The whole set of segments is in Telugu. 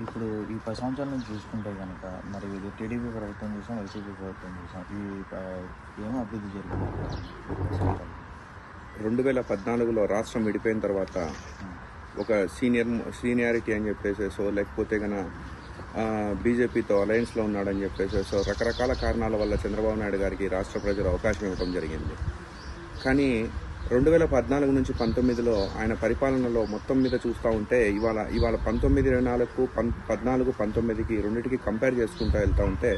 ఇప్పుడు ఈ పది సంవత్సరాల నుంచి చూసుకుంటే కనుక మరి ఇది టీడీపీ ప్రభుత్వం చూసాం వైసీపీ ప్రభుత్వం చూసాం ఈ ప- ఏం అభివృద్ధి జరిగింది? రెండు వేల పద్నాలుగులో రాష్ట్రం విడిపోయిన తర్వాత ఒక సీనియర్ సీనియారిటీ అని చెప్పేసేసో లేకపోతే గన బీజేపీతో అలయన్స్లో ఉన్నాడని చెప్పేసేసో రకరకాల కారణాల వల్ల చంద్రబాబు నాయుడు గారికి రాష్ట్ర ప్రజలు అవకాశం ఇవ్వడం జరిగింది. కానీ రెండు వేల పద్నాలుగు నుంచి పంతొమ్మిదిలో ఆయన పరిపాలనలో మొత్తం మీద చూస్తూ ఉంటే ఇవాళ ఇవాళ పంతొమ్మిది ఇరవై నాలుగు పం పద్నాలుగు పంతొమ్మిదికి రెండింటికి కంపేర్ చేసుకుంటూ వెళ్తూ ఉంటే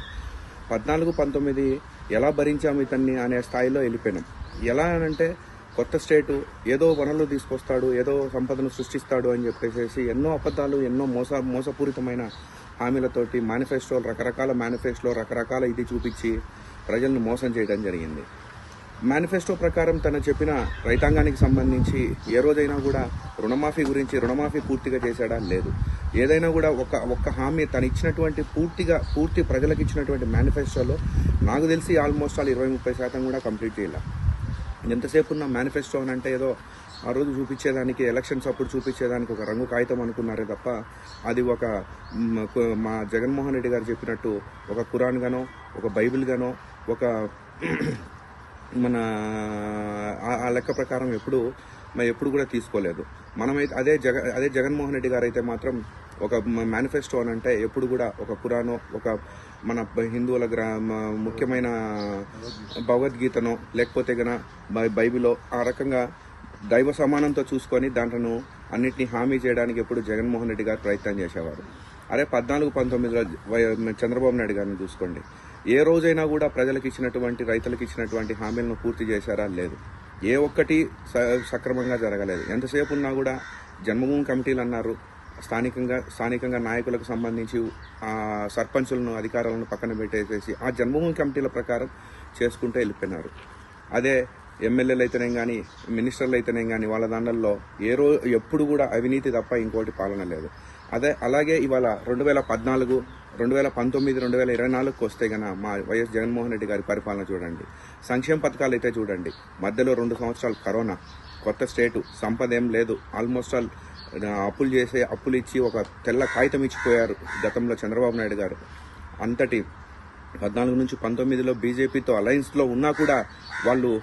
పద్నాలుగు పంతొమ్మిది ఎలా భరించాము ఇతన్ని అనే స్థాయిలో వెళ్ళిపోయినాం. ఎలా అంటే కొత్త స్టేటు ఏదో వనరులు తీసుకొస్తాడు ఏదో సంపదను సృష్టిస్తాడు అని చెప్పేసి ఎన్నో అబద్ధాలు ఎన్నో మోస మోసపూరితమైన హామీలతోటి మేనిఫెస్టోలు రకరకాల మేనిఫెస్టోలో రకరకాల ఇది చూపించి ప్రజలను మోసం చేయడం జరిగింది. మేనిఫెస్టో ప్రకారం తను చెప్పిన రైతాంగానికి సంబంధించి ఏ రోజైనా కూడా రుణమాఫీ గురించి రుణమాఫీ పూర్తిగా చేశాడా? లేదు. ఏదైనా కూడా ఒక ఒక్క హామీ తను ఇచ్చినటువంటి పూర్తిగా పూర్తి ప్రజలకు ఇచ్చినటువంటి మేనిఫెస్టోలో నాకు తెలిసి ఆల్మోస్ట్ ఆల్ ఇరవై ముప్పై శాతం కూడా కంప్లీట్ చేయాలి. ఎంతసేపు ఉన్న మేనిఫెస్టో అని అంటే ఏదో ఆ రోజు చూపించేదానికి ఎలక్షన్స్ అప్పుడు చూపించేదానికి ఒక రంగు కాగితం అనుకున్నారే తప్ప అది ఒక మా జగన్మోహన్ రెడ్డి గారు చెప్పినట్టు ఒక ఖురాన్ గానో ఒక బైబిల్ గానో ఒక మన ఆ- లెక్క ప్రకారం ఎప్పుడు మరి ఎప్పుడు కూడా తీసుకోలేదు. మనమైతే అదే జగ అదే జగన్మోహన్ రెడ్డి గారు అయితే మాత్రం ఒక మేనిఫెస్టో అని అంటే ఎప్పుడు కూడా ఒక పురాణో ఒక మన హిందువుల గ్రా ముఖ్యమైన భగవద్గీతనో లేకపోతే గన బై- బైబిలో ఆ రకంగా దైవ సమానంతో చూసుకొని దాంట్లో అన్నిటినీ హామీ చేయడానికి ఎప్పుడు జగన్మోహన్ రెడ్డి గారు ప్రయత్నం చేసేవారు. అరే పద్నాలుగు పంతొమ్మిదిలో వై- చంద్రబాబు నాయుడు గారిని చూసుకోండి. ఏ రోజైనా కూడా ప్రజలకు ఇచ్చినటువంటి రైతులకు ఇచ్చినటువంటి హామీలను పూర్తి చేశారా? లేదు. ఏ ఒక్కటి స- సక్రమంగా జరగలేదు. ఎంతసేపు ఉన్నా కూడా జన్మభూమి కమిటీలు అన్నారు. స్థానికంగా స్థానికంగా నాయకులకు సంబంధించి సర్పంచులను అధికారులను పక్కన పెట్టేసేసి ఆ జన్మభూమి కమిటీల ప్రకారం చేసుకుంటూ వెళ్ళిపోయినారు. అదే ఎమ్మెల్యేలు అయితేనేం కానీ మినిస్టర్లు అయితేనేం కానీ వాళ్ళ దాంట్లో ఏ రో ఎప్పుడు కూడా అవినీతి తప్ప ఇంకోటి పాలన లేదు. అదే అలాగే ఇవాళ రెండు వేల పద్నాలుగు రెండు వేల పంతొమ్మిది రెండు వేల ఇరవై నాలుగుకి వస్తే గన మా వైఎస్ జగన్మోహన్ రెడ్డి గారి పరిపాలన చూడండి. సంక్షేమ పథకాలు అయితే చూడండి. మధ్యలో రెండు సంవత్సరాలు కరోనా. కొత్త స్టేటు. సంపద ఏం లేదు. ఆల్మోస్ట్ ఆల్ అప్పులు చేసే అప్పులు ఇచ్చి ఒక తెల్ల కాగితం ఇచ్చిపోయారు గతంలో చంద్రబాబు నాయుడు గారు. అంతటి పద్నాలుగు నుంచి పంతొమ్మిదిలో బీజేపీతో అలయన్స్లో ఉన్నా కూడా వాళ్ళు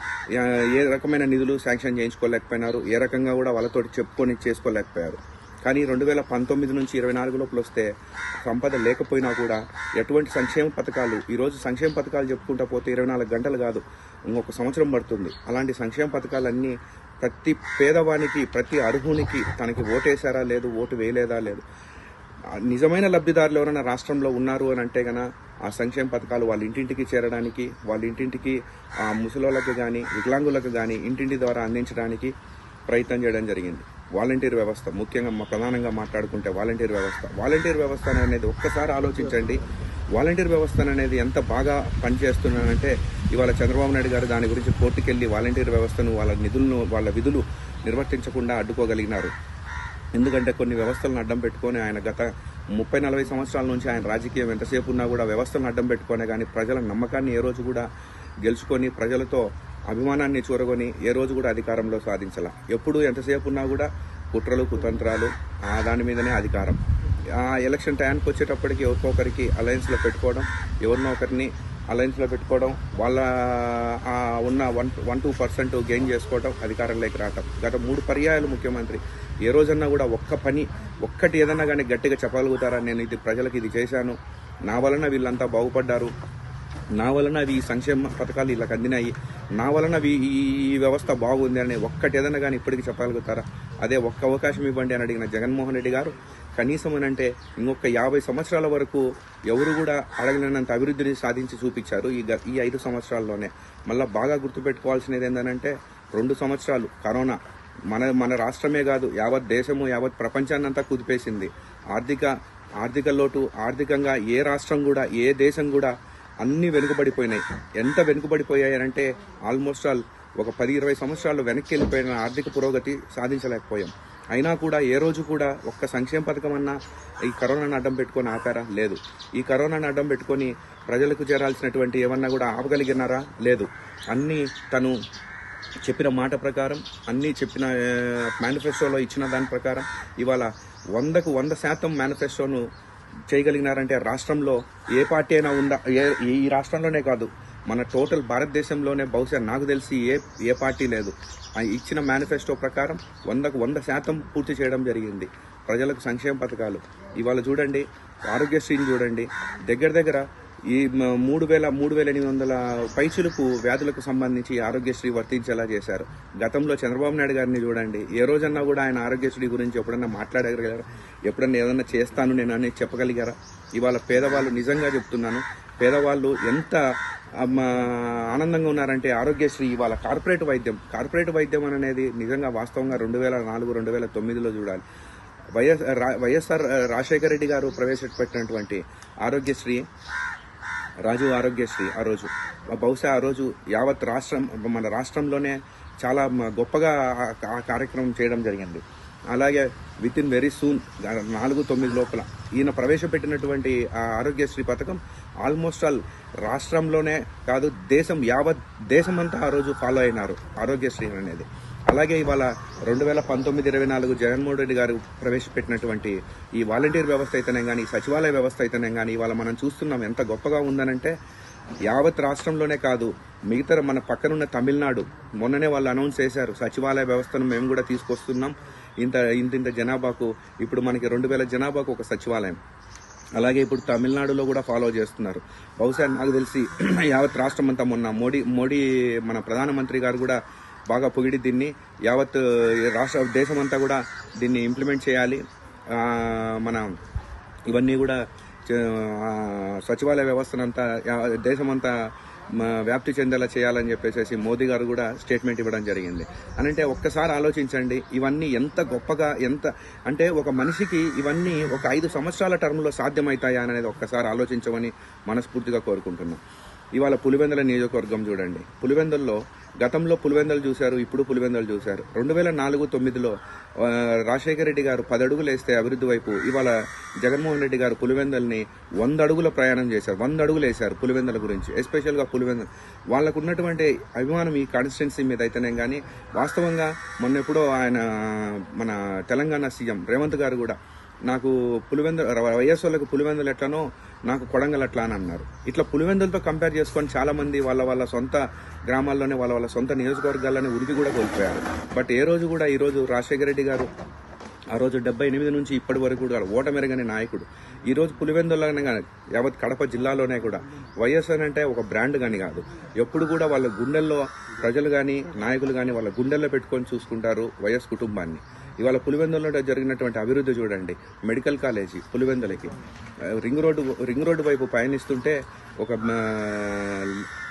ఏ రకమైన నిధులు శాంక్షన్ చేయించుకోలేకపోయినారు. ఏ రకంగా కూడా వాళ్ళతో చెప్పుకొని చేసుకోలేకపోయారు. కానీ రెండు వేల పంతొమ్మిది నుంచి ఇరవై నాలుగు లోపల వస్తే సంపద లేకపోయినా కూడా ఎటువంటి సంక్షేమ పథకాలు ఈరోజు సంక్షేమ పథకాలు చెప్పుకుంటా పోతే ఇరవై నాలుగు గంటలు కాదు ఇంకొక సంవత్సరం పడుతుంది. అలాంటి సంక్షేమ పథకాలన్నీ ప్రతి పేదవానికి ప్రతి అర్హునికి తనకి ఓటేశారా లేదు ఓటు వేయలేదా లేదు. నిజమైన లబ్ధిదారులు ఎవరైనా రాష్ట్రంలో ఉన్నారు అని అంటే గన ఆ సంక్షేమ పథకాలు వాళ్ళ ఇంటింటికి చేరడానికి వాళ్ళ ఇంటింటికి ఆ ముసలోళ్ళకి కానీ వికలాంగులకు కానీ ఇంటింటి ద్వారా అందించడానికి ప్రయత్నం చేయడం జరిగింది. వాలంటీర్ వ్యవస్థ. ముఖ్యంగా ప్రధానంగా మాట్లాడుకుంటే వాలంటీర్ వ్యవస్థ. వాలంటీర్ వ్యవస్థ అనేది ఒక్కసారి ఆలోచించండి. వాలంటీర్ వ్యవస్థ అనేది ఎంత బాగా పనిచేస్తున్నానంటే ఇవాళ చంద్రబాబు నాయుడు గారు దాని గురించి కోర్టుకెళ్ళి వాలంటీర్ వ్యవస్థను వాళ్ళ నిధులను వాళ్ళ విధులు నిర్వర్తించకుండా అడ్డుకోగలిగినారు. ఎందుకంటే కొన్ని వ్యవస్థలను అడ్డం పెట్టుకొని ఆయన గత ముప్పై నలభై సంవత్సరాల నుంచి ఆయన రాజకీయం ఎంతసేపు ఉన్నా కూడా వ్యవస్థలను అడ్డం పెట్టుకునే కానీ ప్రజల నమ్మకాన్ని ఏ రోజు కూడా గెలుచుకొని ప్రజలతో అభిమానాన్ని చూరగొని ఏ రోజు కూడా అధికారంలో సాధించాల. ఎప్పుడు ఎంతసేపు ఉన్నా కూడా కుట్రలు కుతంత్రాలు ఆ దాని మీదనే అధికారం. ఆ ఎలక్షన్ టైంకి వచ్చేటప్పటికి ఒక్కొక్కరికి అలయన్స్లో పెట్టుకోవడం ఎవరినో ఒకరిని అలయన్స్లో పెట్టుకోవడం వాళ్ళ ఉన్న one one two percent gain చేసుకోవడం అధికారంలోకి రావటం. గత మూడు పర్యాయాలు ముఖ్యమంత్రి ఏ రోజన్నా కూడా ఒక్క పని ఒక్కటి ఏదన్నా కానీ గట్టిగా చెప్పగలుగుతారా నేను ఇది ప్రజలకు ఇది చేశాను. నా వలన వీళ్ళంతా బాగుపడ్డారు. నా వలన అవి సంక్షేమ పథకాలు ఇలా అందినాయి. నా వలన అవి ఈ ఈ వ్యవస్థ బాగుంది అని ఒక్కటి ఏదైనా కానీ ఇప్పటికీ చెప్పగలుగుతారా? అదే ఒక్క అవకాశం ఇవ్వండి అని అడిగిన జగన్మోహన్ రెడ్డి గారు కనీసం అని అంటే ఇంకొక యాభై సంవత్సరాల వరకు ఎవరు కూడా అడగలేనంత అభివృద్ధిని సాధించి చూపించారు ఈ గ- ఈ ఐదు సంవత్సరాల్లోనే. మళ్ళీ బాగా గుర్తుపెట్టుకోవాల్సినది ఏంటంటే రెండు సంవత్సరాలు కరోనా. మన మన రాష్ట్రమే కాదు యావత్ దేశము యావత్ ప్రపంచాన్నంతా కుదిపేసింది. ఆర్థిక ఆర్థిక లోటు ఆర్థికంగా ఏ రాష్ట్రం కూడా ఏ దేశం కూడా అన్ని వెనుకబడిపోయినాయి. ఎంత వెనుకబడిపోయాయనంటే ఆల్మోస్ట్ ఆల్ ఒక పది ఇరవై సంవత్సరాలు వెనక్కి వెళ్ళిపోయిన ఆర్థిక పురోగతి సాధించలేకపోయాం. అయినా కూడా ఏ రోజు కూడా ఒక్క సంక్షేమ పథకం అన్నా ఈ కరోనాను అడ్డం పెట్టుకొని ఆపారా? లేదు. ఈ కరోనాను అడ్డం పెట్టుకొని ప్రజలకు చేరాల్సినటువంటి ఏమన్నా కూడా ఆపగలిగినారా? లేదు. అన్నీ తను చెప్పిన మాట ప్రకారం అన్నీ చెప్పిన మేనిఫెస్టోలో ఇచ్చిన దాని ప్రకారం ఇవాళ వందకు వంద శాతం మేనిఫెస్టోను చేయగలిగినారంటే రాష్ట్రంలో ఏ పార్టీ అయినా ఉందా ఏ ఈ రాష్ట్రంలోనే కాదు. మన టోటల్ భారతదేశంలోనే బహుశా నాకు తెలిసి ఏ ఏ పార్టీ లేదు. ఆ ఇచ్చిన మేనిఫెస్టో ప్రకారం వందకు వంద శాతం పూర్తి చేయడం జరిగింది. ప్రజలకు సంక్షేమ పథకాలు. ఇవాళ చూడండి ఆరోగ్యశ్రీని చూడండి. దగ్గర దగ్గర ఈ మూడు వేల మూడు వేల ఎనిమిది వందల పైచులకు వ్యాధులకు సంబంధించి ఆరోగ్యశ్రీ వర్తించేలా చేశారు. గతంలో చంద్రబాబు నాయుడు గారిని చూడండి. ఏ రోజన్నా కూడా ఆయన ఆరోగ్యశ్రీ గురించి ఎప్పుడన్నా మాట్లాడగలిగారా? ఎప్పుడన్నా ఏదన్నా చేస్తాను నేను అని చెప్పగలిగారా? ఇవాళ పేదవాళ్ళు నిజంగా చెప్తున్నాను. పేదవాళ్ళు ఎంత ఆనందంగా ఉన్నారంటే ఆరోగ్యశ్రీ ఇవాళ కార్పొరేట్ వైద్యం. కార్పొరేట్ వైద్యం అనేది నిజంగా వాస్తవంగా రెండు వేల నాలుగు రెండు వేల తొమ్మిదిలో చూడాలి. వైఎస్ రా- వైఎస్ఆర్ రాజశేఖర రెడ్డి గారు ప్రవేశపెట్టినటువంటి ఆరోగ్యశ్రీ రాజు ఆరోగ్యశ్రీ ఆ రోజు. బహుశా ఆ రోజు యావత్ రాష్ట్రం మన రాష్ట్రంలోనే చాలా గొప్పగా ఆ కార్యక్రమం చేయడం జరిగింది. అలాగే విత్ ఇన్ వెరీ సూన్ నాలుగు తొమ్మిది లోపల ఈయన ప్రవేశపెట్టినటువంటి ఆ ఆరోగ్యశ్రీ పథకం ఆల్మోస్ట్ ఆల్ రాష్ట్రంలోనే కాదు దేశం యావత్ దేశమంతా ఆ రోజు ఫాలో అయినారు ఆరోగ్యశ్రీ అనేది. అలాగే ఇవాళ రెండు వేల పంతొమ్మిది ఇరవై నాలుగు జగన్మోహన్ రెడ్డి గారు ప్రవేశపెట్టినటువంటి ఈ వాలంటీర్ వ్యవస్థ అయితేనే కానీ సచివాలయ వ్యవస్థ అయితేనే కానీ ఇవాళ మనం చూస్తున్నాం ఎంత గొప్పగా ఉందనంటే యావత్ రాష్ట్రంలోనే కాదు మిగతా మన పక్కనున్న తమిళనాడు మొన్ననే వాళ్ళు అనౌన్స్ చేశారు సచివాలయ వ్యవస్థను మేము కూడా తీసుకొస్తున్నాం. ఇంత ఇంత ఇంత జనాభాకు ఇప్పుడు మనకి రెండు వేల జనాభాకు ఒక సచివాలయం. అలాగే ఇప్పుడు తమిళనాడులో కూడా ఫాలో చేస్తున్నారు. బహుశా నాకు తెలిసి యావత్ రాష్ట్రం అంతా మొన్న మోడీ మోడీ మన ప్రధానమంత్రి గారు కూడా బాగా పొగిడి దీన్ని యావత్ రాష్ట్ర దేశం అంతా కూడా దీన్ని ఇంప్లిమెంట్ చేయాలి. మన ఇవన్నీ కూడా సచివాలయ వ్యవస్థనంతా దేశమంతా వ్యాప్తి చెందేలా చేయాలని చెప్పేసి మోదీ గారు కూడా స్టేట్మెంట్ ఇవ్వడం జరిగింది. అనంటే ఒక్కసారి ఆలోచించండి ఇవన్నీ ఎంత గొప్పగా ఎంత అంటే ఒక మనిషికి ఇవన్నీ ఒక ఐదు సంవత్సరాల టర్మ్లో సాధ్యమవుతాయా అనేది ఒక్కసారి ఆలోచించమని మనస్ఫూర్తిగా కోరుకుంటున్నాం. ఇవాళ పులివెందుల నియోజకవర్గం చూడండి. పులివెందుల్లో గతంలో పులివెందులు చూశారు ఇప్పుడు పులివెందులు చూశారు. రెండు వేల నాలుగు తొమ్మిదిలో రాజశేఖర రెడ్డి గారు పది అడుగులు వేస్తే అభివృద్ధి వైపు ఇవాళ జగన్మోహన్ రెడ్డి గారు పులివెందుల్ని వంద అడుగుల ప్రయాణం చేశారు. వంద అడుగులు వేశారు పులివెందుల గురించి. ఎస్పెషల్గా పులివెందులు వాళ్ళకు ఉన్నటువంటి అభిమానం ఈ కాన్స్టిట్యున్సీ మీద అయితేనే కానీ వాస్తవంగా మొన్నెప్పుడో ఆయన మన తెలంగాణ సీఎం రేవంత్ గారు కూడా నాకు పులివెందుల వైఎస్ పులివెందులు ఎట్లానో నాకు కొడంగల్ అట్లా అని అన్నారు. ఇట్లా పులివెందులతో కంపేర్ చేసుకొని చాలామంది వాళ్ళ వాళ్ళ సొంత గ్రామాల్లోనే వాళ్ళ వాళ్ళ సొంత నియోజకవర్గాల్లోనే ఉరికి కూడా కోల్పోయారు. బట్ ఏ రోజు కూడా ఈరోజు రాజశేఖర రెడ్డి గారు ఆ రోజు డెబ్బై ఎనిమిది నుంచి ఇప్పటి వరకు కూడా ఓటమెరగని నాయకుడు. ఈ రోజు పులివెందులనే కానీ యావత్ కడప జిల్లాలోనే కూడా వైఎస్ఆర్ అంటే ఒక బ్రాండ్ కానీ కాదు. ఎప్పుడు కూడా వాళ్ళ గుండెల్లో ప్రజలు కానీ నాయకులు కానీ వాళ్ళ గుండెల్లో పెట్టుకొని చూసుకుంటారు వైఎస్ కుటుంబాన్ని. ఇవాళ పులివెందులలో జరిగినటువంటి అభివృద్ధి చూడండి. మెడికల్ కాలేజీ పులివెందులకి. రింగ్ రోడ్డు రింగ్ రోడ్డు వైపు పయనిస్తుంటే ఒక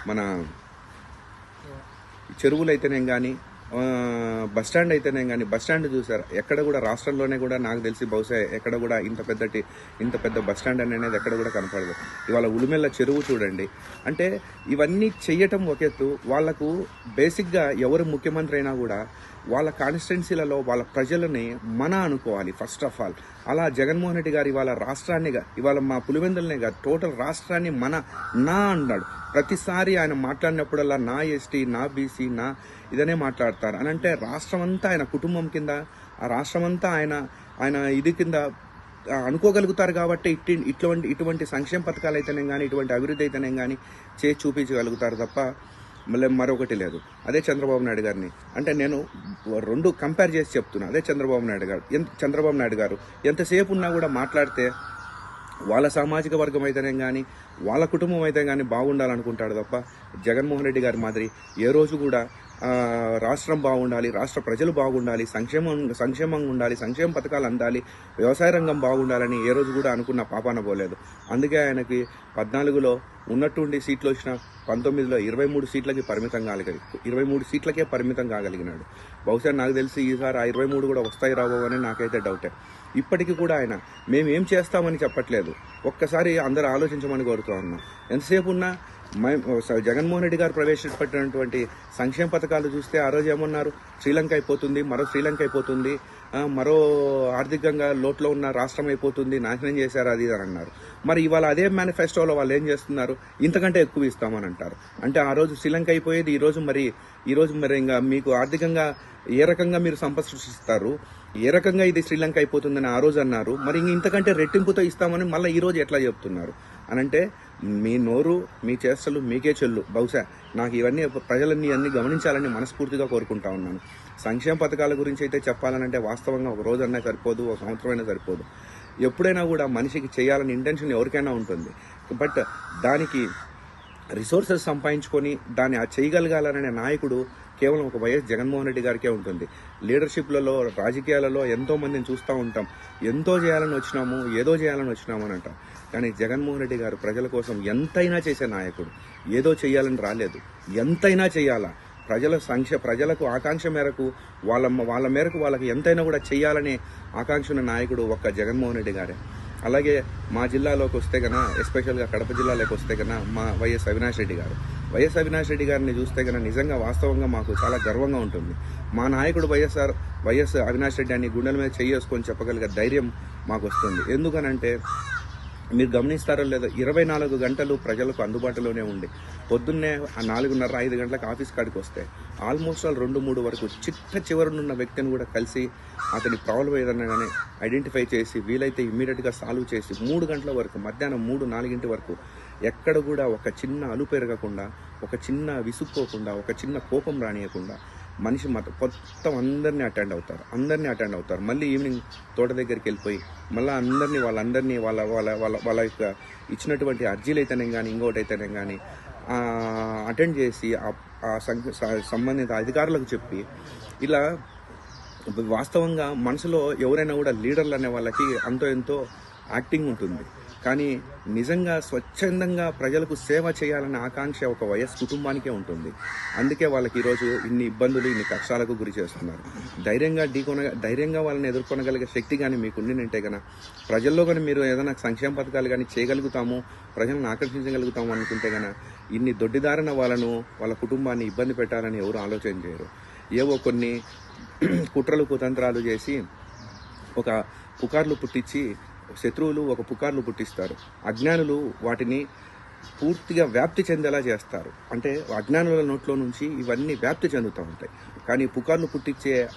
మన చెరువులు అయితేనేం కానీ బస్ స్టాండ్ అయితేనేం కానీ బస్ స్టాండ్ చూసారు? ఎక్కడ కూడా రాష్ట్రంలోనే కూడా నాకు తెలిసి బహుశా ఎక్కడ కూడా ఇంత పెద్దటి ఇంత పెద్ద బస్ స్టాండ్ అనేది ఎక్కడ కూడా కనపడదు. ఇవాళ ఉలిమెల్ల చెరువు చూడండి. అంటే ఇవన్నీ చెయ్యటం ఒక ఎత్తు. వాళ్ళకు బేసిక్గా ఎవరు ముఖ్యమంత్రి అయినా కూడా వాళ్ళ కాన్స్టిట్యున్సీలలో వాళ్ళ ప్రజలని మన అనుకోవాలి ఫస్ట్ ఆఫ్ ఆల్ అలా జగన్మోహన్ రెడ్డి గారు ఇవాళ రాష్ట్రాన్ని ఇవాళ మా పులివెందులనే కాదు టోటల్ రాష్ట్రాన్ని మన నా అన్నాడు. ప్రతిసారి ఆయన మాట్లాడినప్పుడల్లా నా ఎస్టీ నా బీసీ నా ఇదనే మాట్లాడతారు. అని అంటే రాష్ట్రం అంతా ఆయన కుటుంబం కింద ఆ రాష్ట్రం అంతా ఆయన ఆయన ఇది కింద అనుకోగలుగుతారు కాబట్టి ఇట్టి ఇటువంటి ఇటువంటి సంక్షేమ పథకాలు అయితేనే కానీ ఇటువంటి అభివృద్ధి అయితేనే కానీ చేసి చూపించగలుగుతారు తప్ప మళ్ళీ మరొకటి లేదు. అదే చంద్రబాబు నాయుడు గారిని. అంటే నేను రెండు కంపేర్ చేసి చెప్తున్నా. అదే చంద్రబాబు నాయుడు గారు. ఎంత చంద్రబాబు నాయుడు గారు ఎంతసేపు ఉన్నా కూడా మాట్లాడితే వాళ్ళ సామాజిక వర్గం అయితేనే కానీ వాళ్ళ కుటుంబం అయితే కానీ బాగుండాలనుకుంటాడు తప్ప జగన్మోహన్ రెడ్డి గారి మాదిరి ఏ రోజు కూడా రాష్ట్రం బాగుండాలి రాష్ట్ర ప్రజలు బాగుండాలి సంక్షేమం సంక్షేమంగా ఉండాలి సంక్షేమ పథకాలు అందాలి వ్యవసాయ రంగం బాగుండాలని ఏ రోజు కూడా అనుకున్న పాపాన పోలేదు. అందుకే ఆయనకి పద్నాలుగులో ఉన్నట్టుండి సీట్లు వచ్చిన పంతొమ్మిదిలో ఇరవై మూడు సీట్లకి పరిమితం కాగలిగాడు ఇరవై మూడు సీట్లకే పరిమితం కాగలిగినాడు. బహుశా నాకు తెలిసి ఈసారి ఆ ఇరవై మూడు కూడా వస్తాయి రావో అని నాకైతే డౌటే. ఇప్పటికీ కూడా ఆయన మేము ఏం చేస్తామని చెప్పట్లేదు. ఒక్కసారి అందరూ ఆలోచించమని కోరుతూ ఉన్నాం. ఎంతసేపు ఉన్నా జగన్మోహన్ రెడ్డి గారు ప్రవేశపెట్టినటువంటి సంక్షేమ పథకాలు చూస్తే ఆ రోజు ఏమన్నారు? శ్రీలంక అయిపోతుంది మరో శ్రీలంక అయిపోతుంది మరో ఆర్థికంగా లోట్లో ఉన్న రాష్ట్రం అయిపోతుంది నాశనం చేశారు అది ఇది అని అన్నారు. మరి ఇవాళ అదే మేనిఫెస్టోలో వాళ్ళు ఏం చేస్తున్నారు? ఇంతకంటే ఎక్కువ ఇస్తామని అంటారు. అంటే ఆ రోజు శ్రీలంక అయిపోయేది ఈరోజు మరి ఈరోజు మరి ఇంకా మీకు ఆర్థికంగా ఏ రకంగా మీరు సంపద సృష్టిస్తారు ఏ రకంగా ఇది శ్రీలంక అయిపోతుందని ఆ రోజు అన్నారు. మరి ఇంతకంటే రెట్టింపుతో ఇస్తామని మళ్ళీ ఈ రోజు ఎట్లా చెప్తున్నారు? అనంటే మీ నోరు మీ చేష్టలు మీకే చెల్లు. బహుశా నాకు ఇవన్నీ ప్రజలన్నీ అన్ని గమనించాలని మనస్ఫూర్తిగా కోరుకుంటా ఉన్నాను. సంక్షేమ పథకాల గురించి అయితే చెప్పాలనంటే వాస్తవంగా ఒక రోజు అన్నా సరిపోదు ఒక సంవత్సరం అయినా సరిపోదు. ఎప్పుడైనా కూడా మనిషికి చేయాలని ఇంటెన్షన్ ఎవరికైనా ఉంటుంది. బట్ దానికి రిసోర్సెస్ సంపాదించుకొని దాన్ని ఆ చేయగలగాలనే నాయకుడు కేవలం ఒక వైఎస్ జగన్మోహన్ రెడ్డి గారికే ఉంటుంది. లీడర్షిప్లలో రాజకీయాలలో ఎంతో మందిని చూస్తూ ఉంటాం. ఎంతో చేయాలని వచ్చినాము ఏదో చేయాలని వచ్చినాము అని అంటాం. కానీ జగన్మోహన్ రెడ్డి గారు ప్రజల కోసం ఎంతైనా చేసే నాయకుడు. ఏదో చేయాలని రాలేదు. ఎంతైనా చేయాలా? ప్రజల సంక్ష ప్రజలకు ఆకాంక్ష మేరకు వాళ్ళ వాళ్ళ మేరకు వాళ్ళకి ఎంతైనా కూడా చేయాలనే ఆకాంక్ష ఉన్న నాయకుడు ఒక్క జగన్మోహన్ రెడ్డి గారే. అలాగే మా జిల్లాలోకి వస్తే కన్నా ఎస్పెషల్గా కడప జిల్లాలోకి వస్తే కన్నా మా వైఎస్ అవినాష్ రెడ్డి గారు. వైఎస్ అవినాష్ రెడ్డి గారిని చూస్తే కనుక నిజంగా వాస్తవంగా మాకు చాలా గర్వంగా ఉంటుంది. మా నాయకుడు వైఎస్ఆర్ వైఎస్ అవినాష్ రెడ్డి అని గుండెల మీద చేసుకొని చెప్పగలిగే ధైర్యం మాకు వస్తుంది. ఎందుకనంటే మీరు గమనిస్తారో లేదో ఇరవై నాలుగు గంటలు ప్రజలకు అందుబాటులోనే ఉండి పొద్దున్నే ఆ నాలుగున్నర ఐదు గంటలకు ఆఫీస్ కాడికి వస్తే ఆల్మోస్ట్ ఆల్ రెండు మూడు వరకు చిట్ట చివరనున్న వ్యక్తిని కూడా కలిసి అతని ప్రాబ్లం ఏదన్నా కానీ ఐడెంటిఫై చేసి వీలైతే ఇమ్మీడియట్గా సాల్వ్ చేసి మూడు గంటల వరకు మధ్యాహ్నం మూడు నాలుగింటి వరకు ఎక్కడ కూడా ఒక చిన్న అలు పెరగకుండా ఒక చిన్న విసుక్కోకుండా ఒక చిన్న కోపం రానియకుండా మనిషి మత మొత్తం అందరినీ అటెండ్ అవుతారు. అందరినీ అటెండ్ అవుతారు. మళ్ళీ ఈవినింగ్ తోట దగ్గరికి వెళ్ళిపోయి మళ్ళీ అందరినీ వాళ్ళందరినీ వాళ్ళ వాళ్ళ వాళ్ళ వాళ్ళ యొక్క ఇచ్చినటువంటి అర్జీలు అయితేనే కానీ ఇంకోటి అయితేనే కానీ అటెండ్ చేసి ఆ- సంబంధిత అధికారులకు చెప్పి ఇలా వాస్తవంగా మనసులో ఎవరైనా కూడా లీడర్లు అనే వాళ్ళకి అంతో ఎంతో యాక్టింగ్ ఉంటుంది. కానీ నిజంగా స్వచ్ఛందంగా ప్రజలకు సేవ చేయాలనే ఆకాంక్ష ఒక వయస్ కుటుంబానికే ఉంటుంది. అందుకే వాళ్ళకి ఈరోజు ఇన్ని ఇబ్బందులు ఇన్ని కష్టాలకు గురి చేస్తున్నారు. ధైర్యంగా ఢీకొన ధైర్యంగా వాళ్ళని ఎదుర్కొనగలిగే శక్తి కానీ మీకు ఉండింటే కనుక ప్రజల్లో కానీ మీరు ఏదైనా సంక్షేమ పథకాలు కానీ చేయగలుగుతాము ప్రజలను ఆకర్షించగలుగుతాము అనుకుంటే కనుక ఇన్ని దొడ్డిదారిన వాళ్ళను వాళ్ళ కుటుంబాన్ని ఇబ్బంది పెట్టాలని ఎవరు ఆలోచన చేయరు. ఏవో కొన్ని కుట్రలు కుతంత్రాలు చేసి ఒక పుకార్లు పుట్టించి శత్రువులు ఒక పుకార్లు పుట్టిస్తారు. అజ్ఞానులు వాటిని పూర్తిగా వ్యాప్తి చెందేలా చేస్తారు. అంటే అజ్ఞానుల నోట్లో నుంచి ఇవన్నీ వ్యాప్తి చెందుతూ ఉంటాయి. కానీ పుకార్లు పుట్టించే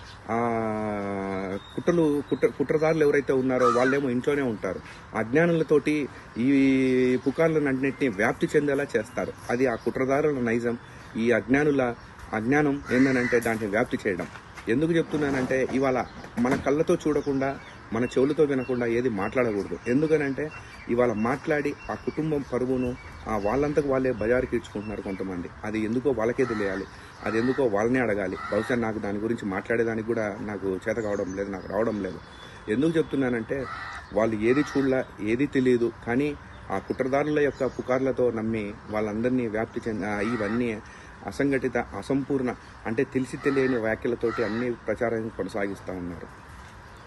కుట్రలు కుట్ర కుట్రదారులు ఎవరైతే ఉన్నారో వాళ్ళేమో ఇంట్లోనే ఉంటారు. అజ్ఞానులతోటి ఈ పుకార్లన్నింటినీ వ్యాప్తి చెందేలా చేస్తారు. అది ఆ కుట్రదారుల నైజం. ఈ అజ్ఞానుల అజ్ఞానం ఏంటనంటే దాన్ని వ్యాప్తి చేయడం. ఎందుకు చెప్తున్నానంటే ఇవాళ మన కళ్ళతో చూడకుండా మన చెవులతో వినకుండా ఏది మాట్లాడకూడదు. ఎందుకనంటే ఇవాళ మాట్లాడి ఆ కుటుంబం పరువును ఆ వాళ్ళంతకు వాళ్ళే బజారుకి ఇచ్చుకుంటున్నారు కొంతమంది. అది ఎందుకో వాళ్ళకే తెలియాలి. అది ఎందుకో వాళ్ళనే అడగాలి. బహుశా నాకు దాని గురించి మాట్లాడేదానికి కూడా నాకు చేత కావడం లేదు నాకు రావడం లేదు. ఎందుకు చెప్తున్నానంటే వాళ్ళు ఏది చూడలా ఏది తెలియదు కానీ ఆ కుట్రదారుల యొక్క పుకార్లతో నమ్మి వాళ్ళందరినీ వ్యాప్తి చెంది ఇవన్నీ అసంఘటిత అసంపూర్ణ అంటే తెలిసి తెలియని వ్యాఖ్యలతోటి అన్ని ప్రచారం కొనసాగిస్తూ ఉన్నారు.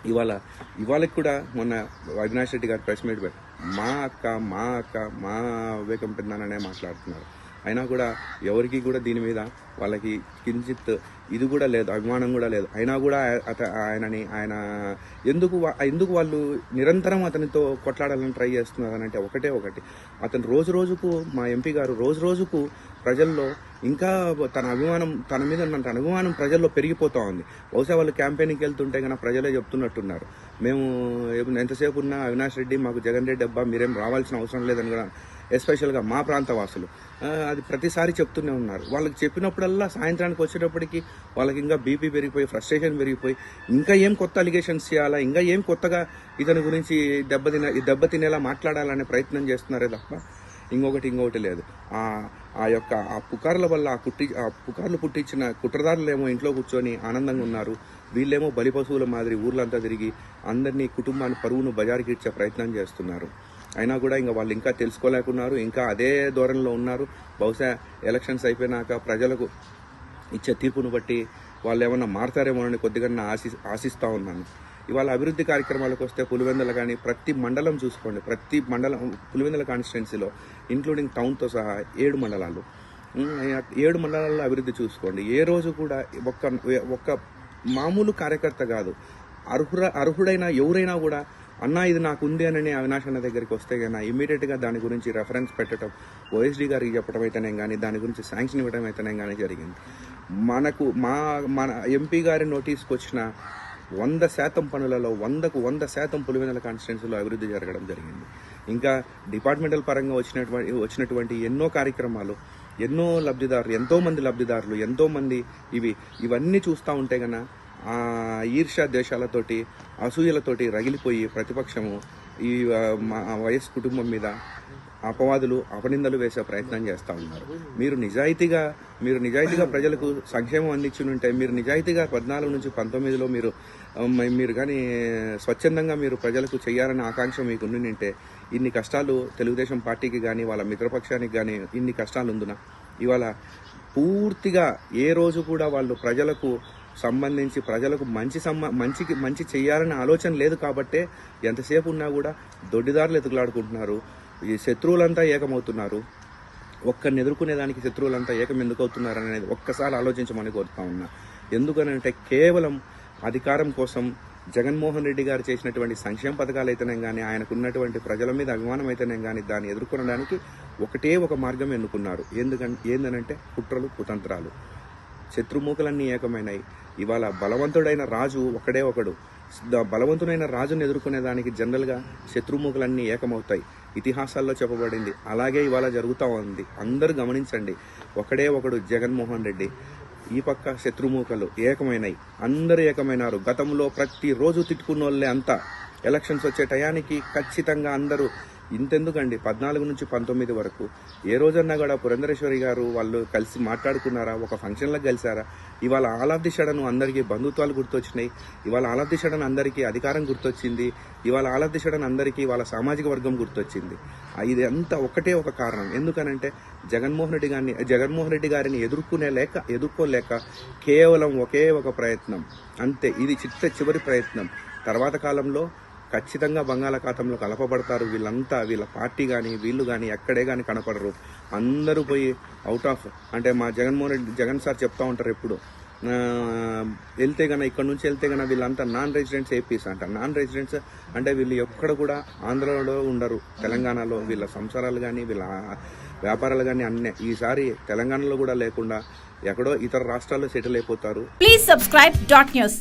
ఇవాళ ఇవాళకి కూడా మొన్న అవినాష్ రెడ్డి గారు ప్రెస్ మీట్ పెట్టి మా అక్క మా అక్క మా వివేకం పెద్దననే మాట్లాడుతున్నారు. అయినా కూడా ఎవరికి కూడా దీని మీద వాళ్ళకి కించిత్ ఇది కూడా లేదు అభిమానం కూడా లేదు. అయినా కూడా అత ఆయనని ఆయన ఎందుకు వా- ఎందుకు వాళ్ళు నిరంతరం అతనితో కొట్లాడాలని ట్రై చేస్తున్నారు అంటే ఒకటే ఒకటి. అతను రోజు రోజుకు మా ఎంపీ గారు రోజు రోజుకు ప్రజల్లో ఇంకా తన అభిమానం తన మీద ఉన్నంత తన అభిమానం ప్రజల్లో పెరిగిపోతూ ఉంది. బహుశా వాళ్ళు క్యాంపెయిన్కి వెళ్తుంటే కనుక ప్రజలే చెప్తున్నట్టున్నారు. మేము ఎంతసేపు ఉన్నా అవినాష్ రెడ్డి మాకు జగన్ రెడ్డి అబ్బా మీరేం రావాల్సిన అవసరం లేదని కూడా ఎస్పెషల్గా మా ప్రాంత వాసులు అది ప్రతిసారి చెప్తూనే ఉన్నారు. వాళ్ళకి చెప్పినప్పుడల్లా సాయంత్రానికి వచ్చేటప్పటికి వాళ్ళకి ఇంకా బీపీ పెరిగిపోయి ఫ్రస్ట్రేషన్ పెరిగిపోయి ఇంకా ఏం కొత్త అలిగేషన్స్ చేయాలా ఇంకా ఏం కొత్తగా ఇతని గురించి దెబ్బతిన దెబ్బతినేలా మాట్లాడాలనే ప్రయత్నం చేస్తున్నారే తప్ప ఇంకొకటి ఇంకొకటి లేదు. ఆ యొక్క ఆ పుకార్ల వల్ల ఆ కుట్టి ఆ పుకార్లు పుట్టించిన కుట్రదారులేమో ఇంట్లో కూర్చొని ఆనందంగా ఉన్నారు. వీళ్ళేమో బలి పశువుల మాదిరి ఊర్లంతా తిరిగి అందరినీ కుటుంబాన్ని పరువును బజారుకి ఇచ్చే ప్రయత్నం చేస్తున్నారు. అయినా కూడా ఇంకా వాళ్ళు ఇంకా తెలుసుకోలేకున్నారు. ఇంకా అదే ధోరణిలో ఉన్నారు. బహుశా ఎలక్షన్స్ అయిపోయినాక ప్రజలకు ఇచ్చే తీర్పును బట్టి వాళ్ళు ఏమన్నా మారతారేమోనని కొద్దిగా ఆశి ఆశిస్తూ ఉన్నాను. ఇవాళ అభివృద్ధి కార్యక్రమాలకు వస్తే పులివెందుల కానీ ప్రతి మండలం చూసుకోండి. ప్రతి మండలం పులివెందుల కాన్స్టిట్యున్సీలో ఇంక్లూడింగ్ టౌన్తో సహా ఏడు మండలాలు. ఏడు మండలాల్లో అభివృద్ధి చూసుకోండి. ఏ రోజు కూడా ఒక్క ఒక్క మామూలు కార్యకర్త కాదు. అర్హుర అర్హుడైన ఎవరైనా కూడా అన్న ఇది నాకు ఉంది అని అవినాష్ అన్న దగ్గరికి వస్తే కానీ ఇమీడియట్గా దాని గురించి రెఫరెన్స్ పెట్టడం ఓఎస్డీ గారికి చెప్పడం అయితేనే కానీ దాని గురించి శాంక్షన్ ఇవ్వడం అయితేనే కానీ జరిగింది. మనకు మా మన ఎంపీ గారి నోటీస్కి వచ్చిన వంద శాతం పనులలో వందకు వంద శాతం పులివెందుల కాన్స్టిట్యున్సీలో అభివృద్ధి జరగడం జరిగింది. ఇంకా డిపార్ట్మెంటల్ పరంగా వచ్చినటువంటి వచ్చినటువంటి ఎన్నో కార్యక్రమాలు ఎన్నో లబ్ధిదారులు ఎంతోమంది లబ్ధిదారులు ఎంతోమంది ఇవి ఇవన్నీ చూస్తూ ఉంటే గన ఈర్ష్యా దేశాలతోటి అసూయలతోటి రగిలిపోయి ప్రతిపక్షము ఈ మా వైఎస్ కుటుంబం మీద అపవాదులు అపనిందలు వేసే ప్రయత్నం చేస్తూ ఉన్నారు. మీరు నిజాయితీగా మీరు నిజాయితీగా ప్రజలకు సంక్షేమం అందించి ఉంటే మీరు నిజాయితీగా పద్నాలుగు నుంచి పంతొమ్మిదిలో మీరు మీరు కానీ స్వచ్ఛందంగా మీరు ప్రజలకు చేయాలనే ఆకాంక్ష మీకు ఉండి ఉంటే ఇన్ని కష్టాలు తెలుగుదేశం పార్టీకి కానీ వాళ్ళ మిత్రపక్షానికి కానీ ఇన్ని కష్టాలు ఉందినా ఇవాళ పూర్తిగా ఏ రోజు కూడా వాళ్ళు ప్రజలకు సంబంధించి ప్రజలకు మంచి సంబ మంచికి మంచి చేయాలనే ఆలోచన లేదు కాబట్టే ఎంతసేపు ఉన్నా కూడా దొడ్డిదారులు ఎతుకులాడుకుంటున్నారు. ఈ శత్రువులంతా ఏకమవుతున్నారు. ఒక్కరిని ఎదుర్కొనేదానికి శత్రువులంతా ఏకం ఎందుకు అవుతున్నారు అనేది ఒక్కసారి ఆలోచించమని కోరుతా ఉన్నా. ఎందుకనంటే కేవలం అధికారం కోసం జగన్మోహన్ రెడ్డి గారు చేసినటువంటి సంక్షేమ పథకాలు అయితేనే కానీ ఆయనకున్నటువంటి ప్రజల మీద అభిమానం అయితేనే కానీ దాన్ని ఎదుర్కొనడానికి ఒకటే ఒక మార్గం ఎన్నుకున్నారు. ఎందుకంటే ఏందనంటే కుట్రలు కుతంత్రాలు. శత్రుమూకలన్నీ ఏకమైనాయి. ఇవాళ బలవంతుడైన రాజు ఒకడే ఒకడు. బలవంతుడైన రాజును ఎదుర్కొనేదానికి జనరల్గా శత్రుమూకలన్నీ ఏకమవుతాయి. ఇతిహాసాల్లో చెప్పబడింది. అలాగే ఇవాళ జరుగుతూ ఉంది. అందరూ గమనించండి. ఒకడే ఒకడు జగన్మోహన్ రెడ్డి. ఈ పక్క శత్రుమూకలు ఏకమైనవి అందరూ ఏకమైనారు. గతంలో ప్రతిరోజు తిట్టుకున్న వాళ్ళే అంతా. ఎలక్షన్స్ వచ్చే టయానికి ఖచ్చితంగా అందరూ ఇంతెందుకండి? పద్నాలుగు నుంచి పంతొమ్మిది వరకు. ఏ రోజన్నా కూడా పురంధరేశ్వరి గారు వాళ్ళు కలిసి మాట్లాడుకున్నారా? ఒక ఫంక్షన్లో కలిసారా? ఇవాళ ఆల్ ఆఫ్ ది షడన్ అందరికీ బంధుత్వాలు గుర్తొచ్చినాయి. ఇవాళ ఆల్ ఆఫ్ ది షడన్ అందరికీ అధికారం గుర్తొచ్చింది. ఇవాళ ఆల్ ఆఫ్ ది షడన్ అందరికీ వాళ్ళ సామాజిక వర్గం గుర్తొచ్చింది. ఇది అంతా ఒకటే ఒక కారణం. ఎందుకనంటే జగన్మోహన్ రెడ్డి గారిని జగన్మోహన్ రెడ్డి గారిని ఎదుర్కొనే లేక ఎదుర్కోలేక కేవలం ఒకే ఒక ప్రయత్నం. అంతే. ఇది చిట్ట చివరి ప్రయత్నం. తర్వాత కాలంలో ఖచ్చితంగా బంగాళాఖాతంలో కలపబడతారు. వీళ్ళంతా వీళ్ళ పార్టీ కానీ వీళ్ళు కానీ ఎక్కడే కానీ కనపడరు. అందరూ పోయి అవుట్ ఆఫ్ అంటే మా జగన్మోహన్ రెడ్డి జగన్ సార్ చెప్తా ఉంటారు ఎప్పుడు. వెళ్తే కన్నా ఇక్కడ నుంచి వెళ్తే గన వీళ్ళంతా నాన్ రెసిడెంట్స్ ఏపీస్ అంట. నాన్ రెసిడెంట్స్ అంటే వీళ్ళు ఎక్కడ కూడా ఆంధ్రలో ఉండరు. తెలంగాణలో వీళ్ళ సంసారాలు కానీ వీళ్ళ వ్యాపారాలు కానీ అన్నీ. ఈసారి తెలంగాణలో కూడా లేకుండా ఎక్కడో ఇతర రాష్ట్రాల్లో సెటిల్ అయిపోతారు. Please subscribe dot news